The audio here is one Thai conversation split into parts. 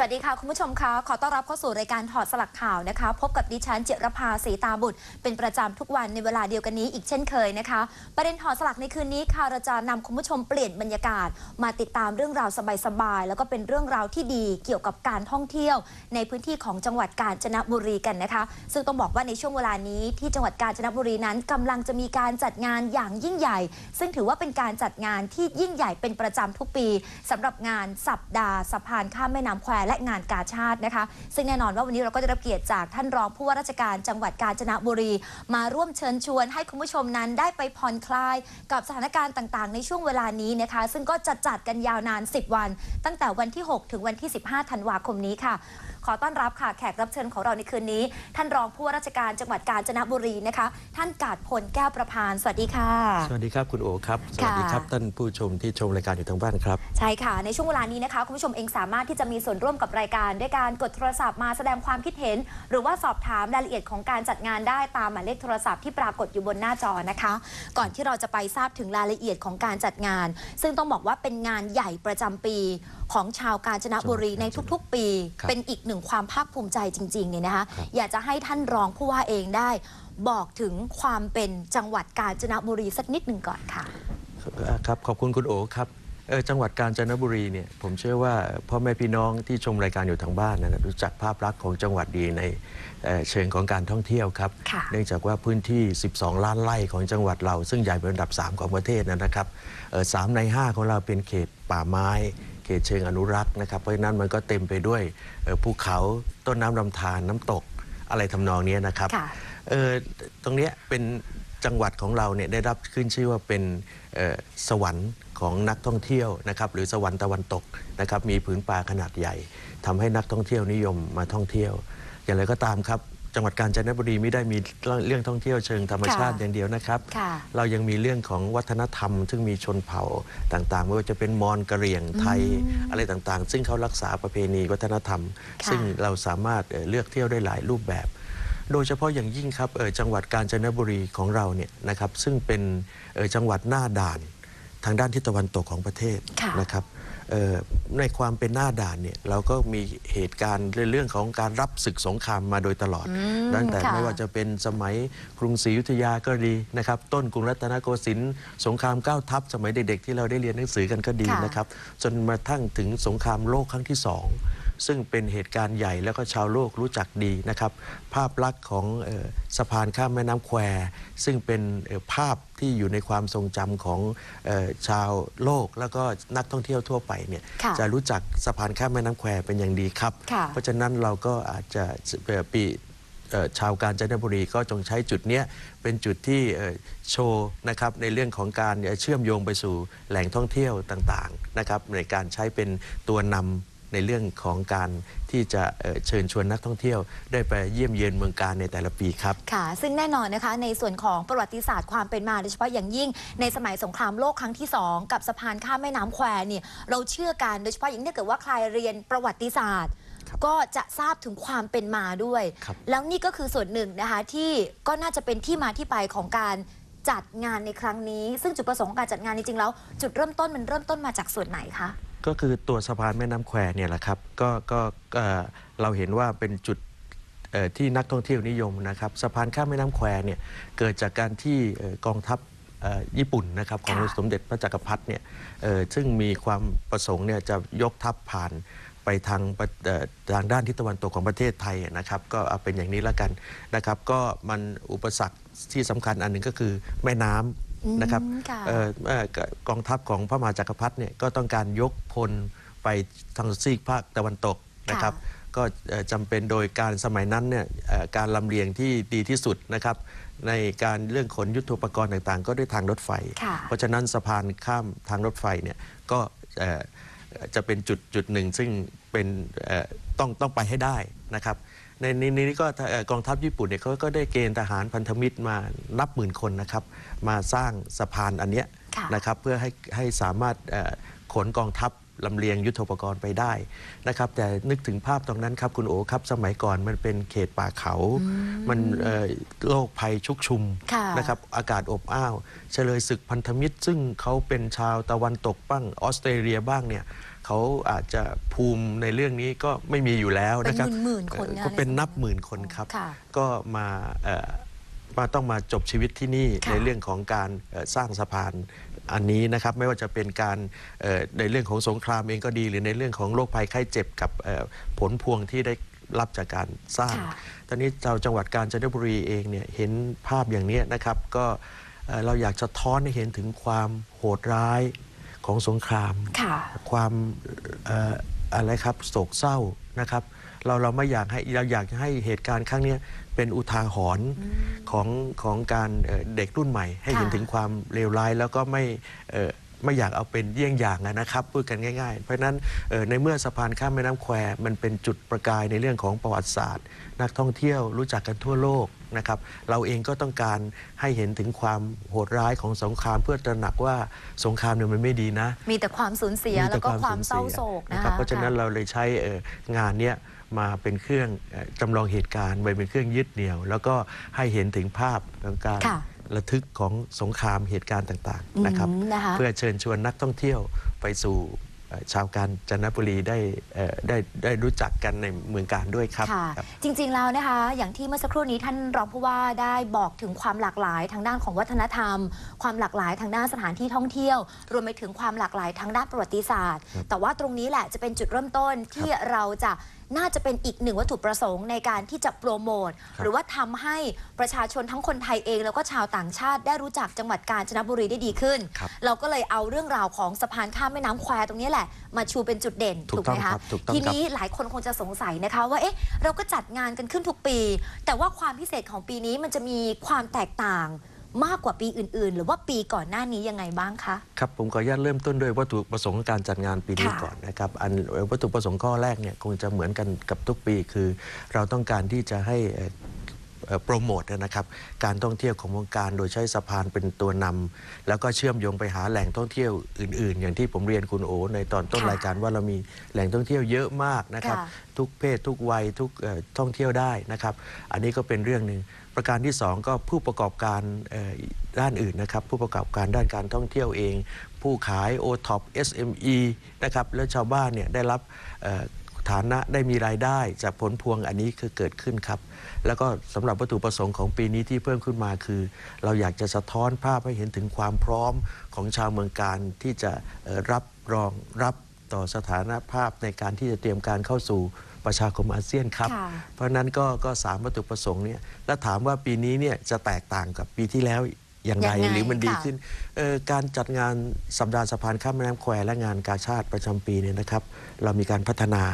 สวัสดีค่ะ คุณผู้ชมคะขอต้อนรับเข้าสู่รายการถอดสลักข่าวนะคะ พบกับดิฉันเจรภาสีตาบุตร เป็นประจำทุกวันในเวลาเดียวกันนี้อีกเช่นเคยนะคะ ประเด็นถอดสลักในคืนนี้ค่ะเราจะนำคุณผู้ชมเปลี่ยนบรรยากาศ มาติดตามเรื่องราวสบายๆแล้วก็เป็นเรื่องราวที่ดีเกี่ยวกับการท่องเที่ยว ในพื้นที่ของจังหวัดกาญจนบุรีกันนะคะ ซึ่งต้องบอกว่าในช่วงเวลานี้ที่จังหวัดกาญจนบุรีนั้นกำลังจะมีการจัดงานอย่างยิ่งใหญ่ ซึ่งถือว่าเป็นการจัดงานที่ยิ่งใหญ่เป็นประจำทุกปีสำหรับงานสัปดาห์สะพานข้ามแม่น้ำแควและงานกาชาตินะคะ ซึ่งแน่นอนว่าวันนี้เราก็ได้รับเกียรติจากท่านรองผู้ว่าราชการจังหวัดกาญจนบุรี มาร่วมเชิญชวนให้คุณผู้ชมนั้นได้ไปผ่อนคลาย กับสถานการณ์ต่างๆ ในช่วงเวลานี้นะคะ ซึ่งก็จะจัดกันยาวนาน 10 วัน ตั้งแต่วันที่ 6 ถึงวันที่ 15 ธันวาคมนี้ค่ะ ขอต้อนรับค่ะแขกรับเชิญของเราในคืนนี้ ท่านรองผู้ว่าราชการจังหวัดกาญจนบุรีนะคะ ท่านกาดพลแก้วประพานสวัสดีค่ะ สวัสดีครับคุณโอครับ สวัสดีครับค่ะท่านผู้ชมที่ชมรายการอยู่ทางบ้านครับ ใช่ค่ะ ในช่วงเวลานี้นะคะคุณผู้ชมเองสามารถที่จะมีส่วนร่วมกับรายการ ด้วยการกดโทรศัพท์มาแสดงความคิดเห็น หรือว่าสอบถามรายละเอียดของการจัดงานได้ตามหมายเลขโทรศัพท์ที่ปรากฏอยู่บนหน้าจอนะคะ ก่อนที่เราจะไปทราบถึงรายละเอียดของการจัดงาน ซึ่งต้องบอกว่าเป็นงานใหญ่ประจำปี ของชาวกาญจนบุรีในทุกๆ ปี ครับเป็นอีกหนึ่งความภาคภูมิใจจริงๆเนี่ยนะคะครับ อยากจะให้ท่านรองผู้ว่าเองได้ บอกถึงความเป็นจังหวัดกาญจนบุรีสักนิดหนึ่งก่อนค่ะครับขอบคุณคุณโอครับเอ่อจังหวัดกาญจนบุรีเนี่ยผมเชื่อว่าพ่อแม่พี่น้องที่ชมรายการอยู่ทางบ้านนะรู้จักภาพลักษณ์ของจังหวัดดีในเอ่อเชิงของการท่องเที่ยวครับค่ะ เนื่องจากว่าพื้นที่ 12 ล้านไร่ของจังหวัดเรา ซึ่งใหญ่เป็นอันดับ 3 ของประเทศนะครับเอ่อสามใน 5 ของเราเป็นเขตป่าไม้ เขตเชิงอนุรักษ์นะครับเพราะฉะนั้นมันก็เต็มไปด้วยเอ่อภูเขาต้นน้ำลำธารน้ำตกอะไรทำนองเนี้ยนะครับค่ะเอ่อตรงเนี้ยเป็นจังหวัดของเราเนี่ยได้รับขึ้นชื่อว่าเป็นเอ่อสวรรค์ของนักท่องเที่ยวนะครับหรือสวรรค์ตะวันตกนะครับมีผืนป่าขนาดใหญ่ทำให้นักท่องเที่ยวนิยมมาท่องเที่ยว อย่างไรก็ตามครับ จังหวัดกาญจนบุรีไม่ได้มีเรื่องท่องเที่ยวเชิงธรรมชาติค่ะอย่างเดียวนะครับ ค่ะ เรายังมีเรื่องของวัฒนธรรม ซึ่งมีชนเผ่าต่างๆไม่ว่าจะเป็นมอญกะเหรี่ยงไทยอะไรต่างๆ ซึ่งเขารักษาประเพณีวัฒนธรรม ค่ะ ซึ่งเราสามารถเอ่อเลือกเที่ยวได้หลายรูปแบบ โดยเฉพาะอย่างยิ่งครับเอ่อจังหวัดกาญจนบุรีของเราเนี่ยนะครับซึ่งเป็นเอ่อจังหวัดหน้าด่านทางด้านทิศตะวันตกของประเทศค่ะ นะครับเอ่อ ในความเป็นหน้าด่านเนี่ยเราก็มีเหตุการณ์เรื่องของการรับศึกสงครามมาโดยตลอดอืมตั้งแต่ค่ะไม่ว่าจะเป็นสมัยกรุงศรีอยุธยาก็ดีนะครับต้นกรุงรัตนโกสินทร์สงครามเก้าทัพสมัยเด็กๆที่เราได้เรียนหนังสือกันก็ดีค่ะนะครับจนมาทั้งถึงสงครามโลกครั้งที่สอง ซึ่งเป็นเหตุการณ์ใหญ่แล้วก็ชาวโลกรู้จักดีนะครับ ภาพลักษณ์ของเออสะพานข้ามแม่น้ำแคว ซึ่งเป็นเอ่อภาพที่อยู่ในความทรงจำของเออชาวโลกแล้วก็นักท่องเที่ยวทั่วไปเนี่ยค่ะจะรู้จักสะพานข้ามแม่น้ำแควเป็นอย่างดีครับค่ะเพราะฉะนั้นเราก็อาจจะเอ่อปีเอ่อชาวกาญจนบุรีก็จงใช้จุดเนี้ยเป็นจุดที่เอ่อโชว์นะครับในเรื่องของการเอ่อเชื่อมโยงไปสู่แหล่งท่องเที่ยวต่างๆนะครับในการใช้เป็นตัวนำ ในเรื่องของการที่จะเอ่อเชิญชวนนักท่องเที่ยว ได้ไปเยี่ยมเยียนเมืองการในแต่ละปีครับค่ะ ซึ่งแน่นอนนะคะในส่วนของประวัติศาสตร์ความเป็นมาโดยเฉพาะอย่างยิ่งในสมัยสงครามโลกครั้งที่ 2 กับสะพานข้ามแม่น้ำแควเนี่ยเราเชื่อกันโดยเฉพาะอย่างยิ่งถ้าเกิดว่าใครเรียนประวัติศาสตร์ครับก็จะทราบถึงความเป็นมาด้วยครับแล้วนี่ก็คือส่วนหนึ่งนะคะที่ก็น่าจะเป็นที่มาที่ไปของการจัดงานในครั้งนี้ ซึ่งจุดประสงค์ของการจัดงานจริงๆแล้ว จุดเริ่มต้นมันเริ่มต้นมาจากส่วนไหนคะ ก็คือตัวสะพานแม่น้ำแควเนี่ยแหละครับก็ก็เอ่อเราเห็นว่าเป็นจุดเอ่อที่นักท่องเที่ยวนิยมนะครับสะพานข้ามแม่น้ำแควเนี่ยเกิดจากการที่เอ่อกองทัพเอ่อญี่ปุ่นนะครับของค่ะสมเด็จพระจักรพรรดิเนี่ยเอ่อซึ่งมีความประสงค์เนี่ยจะยกทัพผ่านไปทางประเอ่อทางด้านทิศตะวันตกของประเทศไทยนะครับก็เอาเป็นอย่างนี้แล้วกันนะครับ ก็มันอุปสรรคที่สำคัญอันหนึ่งก็คือแม่น้ำ นะครับอืมค่ะเอ่อเอ่อกองทัพของพระมหาจักรพรรดิเนี่ยก็ต้องการยกพลไปทางซีกภาคตะวันตกนะครับ ก็เอ่อจำเป็นโดยการสมัยนั้นเนี่ยเอ่อการลำเลียงที่ดีที่สุดนะครับ ในการเรื่องขนยุทโธปกรณ์ต่างๆ ก็ด้วยทางรถไฟ ค่ะ เพราะฉะนั้นสะพานข้ามทางรถไฟเนี่ยก็เอ่อเอ่อจะเป็นจุดจุดหนึ่งซึ่งเป็นเอ่อต้องต้องไปให้ได้นะครับ ในในในนี้ก็เอ่อกองทัพญี่ปุ่นเนี่ยเขาก็ได้เกณฑ์ทหารพันธมิตรมานับหมื่นคนนะครับ มาสร้างสะพานอันเนี้ยค่ะ นะครับเพื่อให้ให้สามารถเอ่อขนกองทัพลำเลียงยุทโธปกรณ์ไปได้นะครับแต่นึกถึงภาพตรงนั้นครับคุณโอครับสมัยก่อนมันเป็นเขตป่าเขา มันเอ่อโรคภัยชุกชุมค่ะ นะครับอากาศอบอ้าวเฉลยศึกพันธมิตร ซึ่งเขาเป็นชาวตะวันตกบ้างออสเตรเลียบ้างเนี่ย เขเขาอาจจะภูมิในเรื่องนี้ก็ไม่มีอยู่แล้วนะครับ เป็นหมื่นๆคนนะเอ่อก็เป็นในสมัยนับหมื่นคนครับ ค่ะ ก็มาเอ่อมาต้องมาจบชีวิตที่นี่ค่ะในเรื่องของการเอ่อสร้างสะพานอันนี้นะครับ ไม่ว่าจะเป็นการเอ่อในเรื่องของสงครามเองก็ดี หรือในเรื่องของโรคภัยไข้เจ็บกับเอ่อผลพวงที่ได้รับจากการสร้าง ค่ะ ตอนนี้ชาวจังหวัดกาญจนบุรีเองเนี่ยเห็นภาพอย่างนี้นะครับก็เอ่อเราอยากจะท้อนให้เห็นถึงความโหดร้าย ของสงครามค่ะความเอ่ออะไรครับโศกเศร้านะครับ เราเราไม่อยากให้เราอยากให้เหตุการณ์ครั้งเนี้ยเป็นอุทาหรณ์ของของการเอ่อเด็กรุ่นใหม่ ให้เห็นค่ะถึงความเลวร้ายแล้วก็ไม่เอ่อไม่อยากเอาเป็นเยี่ยงอย่างอะนะครับพูดกันง่าย ๆ เพราะฉะนั้นเอ่อในเมื่อสะพานข้ามแม่น้ำแควมันเป็นจุดประกายในเรื่องของประวัติศาสตร์ นักท่องเที่ยวรู้จักกันทั่วโลก นะครับเราเองก็ต้องการให้เห็นถึงความโหดร้ายของสงครามเพื่อตระหนักว่าสงครามเนี่ยมันไม่ดีนะ มีแต่ความสูญเสียแล้วก็ความเศร้าโศกนะนะครัคะบเพราะฉะนั้นเราเลยใช้เอ่องานเนี้ยมาเป็นเครื่องเอ่อจำลองเหตุการณ์ไว้เป็นเครื่องยึดเหนี่ยว แล้วก็ให้เห็นถึงภาพของการค่ะระทึกของสงครามเหตุการณ์ต่างๆนะครับอืมนะคะเพื่อเชิญชวนนักท่องเที่ยวไปสู่เอ่อ ชาวกาญจนบุรีได้เอ่อได้ได้รู้จักกันในเมืองการด้วยครับค่ะครับจริงๆแล้วนะคะ อย่างที่เมื่อสักครู่นี้ท่านรองผู้ว่าได้บอกถึงความหลากหลายทางด้านของวัฒนธรรม ความหลากหลายทางด้านสถานที่ท่องเที่ยว รวมไปถึงความหลากหลายทางด้านประวัติศาสตร์ แต่ว่าตรงนี้แหละจะเป็นจุดเริ่มต้นที่เราจะ น่าจะเป็นอีกหนึ่งวัตถุประสงค์ในการที่จะโปรโมทครับหรือว่าทำให้ประชาชนทั้งคนไทยเอง แล้วก็ชาวต่างชาติได้รู้จักจังหวัดกาญจนบุรีได้ดีขึ้นครับเราก็เลยเอาเรื่องราวของสะพานข้ามแม่น้ำแควตรงนี้แหละ มาชูเป็นจุดเด่นถูกไหมต้องครัคะบถูกต้องทีครับนี้หลายคนคงจะสงสัยนะคะ ว่าเอ๊ะเราก็จัดงานกันขึ้นทุกปี แต่ว่าความพิเศษของปีนี้มันจะมีความแตกต่าง มากกว่าปีอื่น ๆ หรือว่าปีก่อนหน้านี้ยังไงบ้างคะครับผมขออนุญาตเริ่มต้นด้วยวัตถุประสงค์ของการจัดงานปีนี้ค่ะก่อนนะครับอันวัตถุประสงค์ข้อแรกเนี่ยคงจะเหมือนกันกับทุกปีคือ เราต้องการที่จะให้เอ่อเอ่อโปรโมทนะครับการท่องเที่ยวของวงการโดยใช้สะพานเป็นตัวนำแล้วก็เชื่อมโยงไปหาแหล่งท่องเที่ยวอื่น ๆ อย่างที่ผมเรียนคุณโอในตอนต้นค่ะรายการว่าเรามีแหล่งท่องเที่ยวเยอะมากนะครับค่ะทุกเพศทุกวัยทุกเอ่อท่องเที่ยวได้นะครับ อันนี้ก็เป็นเรื่องหนึ่ง ประการที่สองก็ผู้ประกอบการด้านอื่นนะครับ ผู้ประกอบการด้านการท่องเที่ยวเอง ผู้ขาย o t o p SME นะครับแล้วชาวบ้านเนี่ยได้รับฐานะได้มีรายได้จากผลพวงอันนี้คือเกิดขึ้นครับ แล้วก็สำหรับวัตถุประสงค์ของปีนี้ที่เพิ่มขึ้นมาคือ เราอยากจะสะท้อนภาพให้เห็นถึงความพร้อมของชาวเมืองการที่จะรับรองรับต่อสถานภาพในการที่จะเตรียมการเข้าสู่ ประชาคมอาเซียนครับค่ะเพราะฉะนั้นก็ก็สามวัตถุประสงค์เนี่ยแล้วถามว่าปีนี้เนี่ยจะแตกต่างกับปีที่แล้วอย่างไรยังไงหรือมันดีค่ะขึ้นเอ่อการจัดงานสัปดาห์สะพานข้ามแม่น้ำแควและงานกาชาติประจำปีเนี่ยนะครับ เรามีการพัฒนา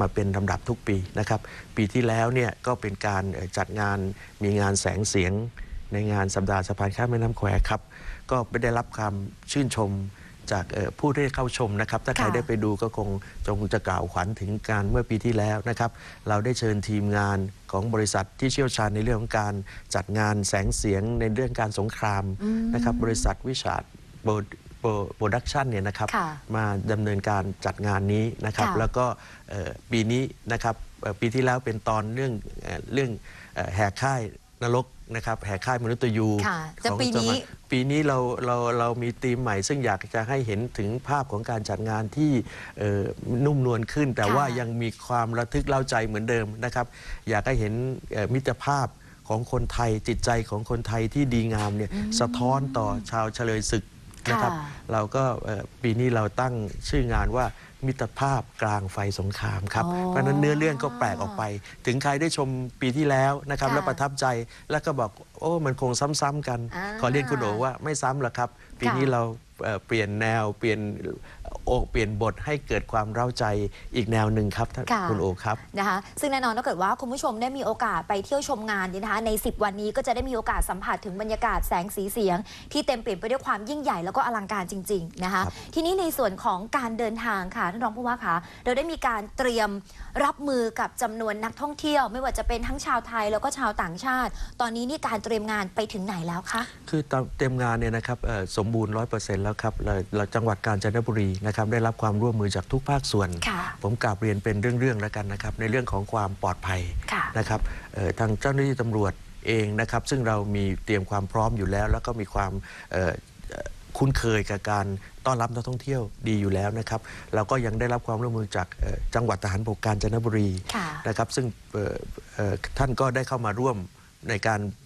มาเป็นลำดับทุกปีนะครับ ปีที่แล้วเนี่ยก็เป็นการเอ่อจัดงานมีงานแสงเสียงในงานสัปดาห์สะพานข้ามแม่น้ำแควครับ ก็ไปได้รับความชื่นชม จากเอ่อผู้ที่เข้าชมนะครับ ถ้าใครค่ะได้ไปดูก็คงจงจะกล่าวขวัญถึงการเมื่อปีที่แล้วนะครับ เราได้เชิญทีมงานของบริษัทที่เชี่ยวชาญในเรื่องของการจัดงานแสงเสียงในเรื่องการสงครามนะครับ บริษัทวิชาร์ดโปรดักชันเนี่ยนะครับค่ะมาดำเนินการจัดงานนี้นะครับค่ะแล้วก็เอ่อปีนี้นะครับเอ่อปีที่แล้วเป็นตอนเรื่องเอ่อเรื่องเอ่อแหกค่าย นรกนะครับแหกค่ายมนุษย์ยูค่ะจะของปีนี้จังหวัดปีนี้เราเราเรามีธีมใหม่ ซึ่งอยากจะให้เห็นถึงภาพของการจัดงานที่เอ่อนุ่มนวลขึ้น แต่ค่ะว่ายังมีความระทึกเล่าใจเหมือนเดิมนะครับอยากให้เห็นเอ่อมิตรภาพของคนไทยจิตใจของคนไทยที่ดีงามเนี่ยสะท้อนต่อชาวเฉลยศึกนะครับ ค่ะ เราก็เอ่อปีนี้เราตั้งชื่องานว่า มิตรภาพกลางไฟสงครามครับอ๋อเพราะฉะนั้นเนื้อเรื่องก็แปลกออกไป ถึงใครได้ชมปีที่แล้วนะครับ ค่ะแล้วประทับใจแล้วก็บอก โอ้ มันคงซ้ำๆกัน อ่าขอเรียนคุณโอว่าไม่ซ้ำหรอกครับ ปีนี้ค่ะเราเอ่อเปลี่ยนแนวเปลี่ยนโอเปลี่ยนบทให้เกิดความเร้าใจอีกแนวหนึ่งครับท่านค่ะคุณโอครับนะคะซึ่งแน่นอนถ้าเกิดว่าคุณผู้ชมได้มีโอกาสไปเที่ยวชมงานเนี่ยนะคะใน 10 วันนี้ก็จะได้มีโอกาสสัมผัสถึงบรรยากาศแสงสีเสียง ที่เต็มเปี่ยมไปด้วยความยิ่งใหญ่แล้วก็อลังการจริงๆนะคะครับทีนี้ในส่วนของการเดินทางค่ะท่านรองผู้ว่าคะเราได้มีการเตรียมรับมือกับจำนวนนักท่องเที่ยว ไม่ว่าจะเป็นทั้งชาวไทยแล้วก็ชาวต่างชาติ ตอนนี้นี่การเตรียมงานไปถึงไหนแล้วคะคือตามเต็มงานเนี่ยนะครับเอ่อสมบูรณ์ร้อยเปอร์เซ็นต์แล้วครับเราเราจังหวัดกาญจนบุรีนะครับได้รับความร่วมมือจากทุกภาคส่วนค่ะผมกราบเรียนเป็นเรื่องๆแล้วกันนะครับในเรื่องของความปลอดภัยค่ะนะครับเอ่อทางเจ้าหน้าที่ตำรวจเองนะครับ ซึ่งเรามีเตรียมความพร้อมอยู่แล้ว แล้วก็มีความเอ่อเอ่อคุ้นเคยกับการต้อนรับนักท่องเที่ยวดีอยู่แล้วนะครับเราก็ยังได้รับความร่วมมือจากเอ่อจังหวัดทหารบกกาญจนบุรีค่ะนะครับ ซึ่งเอ่อเอ่อท่านก็ได้เข้ามาร่วมในการเอ่อ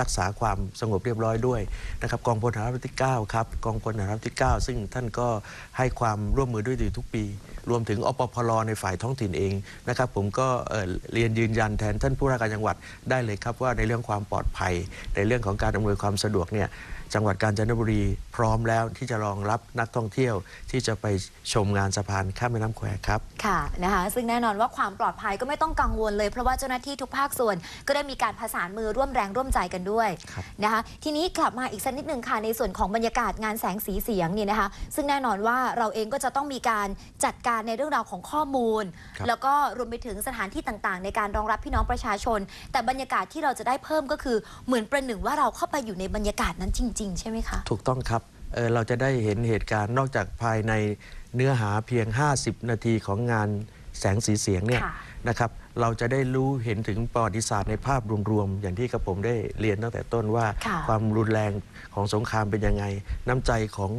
รักษาความสงบเรียบร้อยด้วยนะครับกองพลทหารที่ 9 ครับ กองพลทหารที่ 9 ซึ่งท่านก็ให้ความร่วมมือด้วยดีทุกปี รวมถึงอปพลในฝ่ายท้องถิ่นเองนะครับ ผมก็เอ่อเรียนยืนยันแทนท่านผู้ว่าการจังหวัดได้เลยครับว่าในเรื่องความปลอดภัย ในเรื่องของการอำนวยความสะดวกเนี่ย จังหวัดกาญจนบุรีพร้อมแล้วที่จะรองรับนักท่องเที่ยวที่จะไปชมงานสะพานข้ามแม่น้ำแควครับ ค่ะนะคะซึ่งแน่นอนว่าความปลอดภัยก็ไม่ต้องกังวลเลย เพราะว่าเจ้าหน้าที่ทุกภาคส่วน ก็ได้มีการผสานมือร่วมแรงร่วมใจกันด้วยครับนะคะทีนี้กลับมาอีกสักนิดหนึ่งค่ะในส่วนของบรรยากาศงานแสงสีเสียงเนี่ยนะคะ ซึ่งแน่นอนว่าเราเองก็จะต้องมีการจัดการในเรื่องราวของข้อมูล ครับ แล้วก็รวมไปถึงสถานที่ต่างๆ ในการรองรับพี่น้องประชาชน แต่บรรยากาศที่เราจะได้เพิ่มก็คือเหมือนประหนึ่งว่าเราเข้าไปอยู่ในบรรยากาศนั้นจริงๆใช่ไหมคะ ถูกต้องครับเอ่อเราจะได้เห็นเหตุการณ์นอกจากภายในเนื้อหาเพียง 50 นาทีของงานแสงสีเสียงเนี่ยค่ะนะครับเราจะได้รู้เห็นถึงประวัติศาสตร์ในภาพรวมๆอย่างที่กระผมได้เรียนตั้งแต่ต้นว่าค่ะความรุนแรงของสงครามเป็นยังไง น้ำใจของ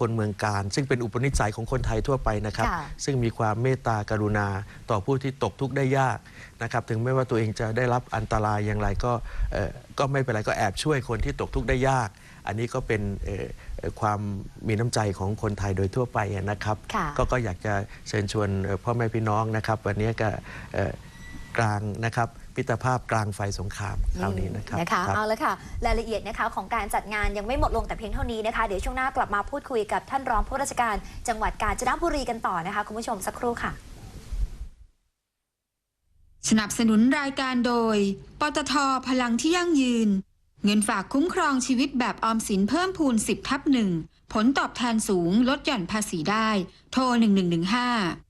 คนเมืองการ ซึ่งเป็นอุปนิสัยของคนไทยทั่วไปนะครับค่ะซึ่งมีความเมตตากรุณาต่อผู้ที่ตกทุกข์ได้ยากนะครับถึงแม้ว่าตัวเองจะได้รับอันตรายอย่างไรก็เอ่อก็ไม่เป็นไรก็แอบช่วยคนที่ตกทุกข์ได้ยาก อันนี้ก็เป็นเอ่อเอ่อความมีน้ำใจของคนไทยโดยทั่วไปอะนะครับค่ะก็ก็อยากจะเชิญชวนเอ่อพ่อแม่พี่น้องนะครับ วันนี้ก็เอ่อกลางนะครับ พิตรภาพกลางไฟสงครามคราวนี้นะครับนะคะครับเอาละค่ะรายละเอียดนะคะของการจัดงานยังไม่หมดลงแต่เพียงเท่านี้นะคะ เดี๋ยวช่วงหน้ากลับมาพูดคุยกับท่านรองผู้ราชการจังหวัดกาญจนบุรีกันต่อนะคะคุณผู้ชมสักครู่ค่ะ สนับสนุนรายการโดย ปตทพลังที่ยั่งยืน เงินฝากคุ้มครองชีวิตแบบออมสินเพิ่มพูน 10ทับหนึ่งผลตอบแทนสูงลดหย่อนภาษีได้ โทร1115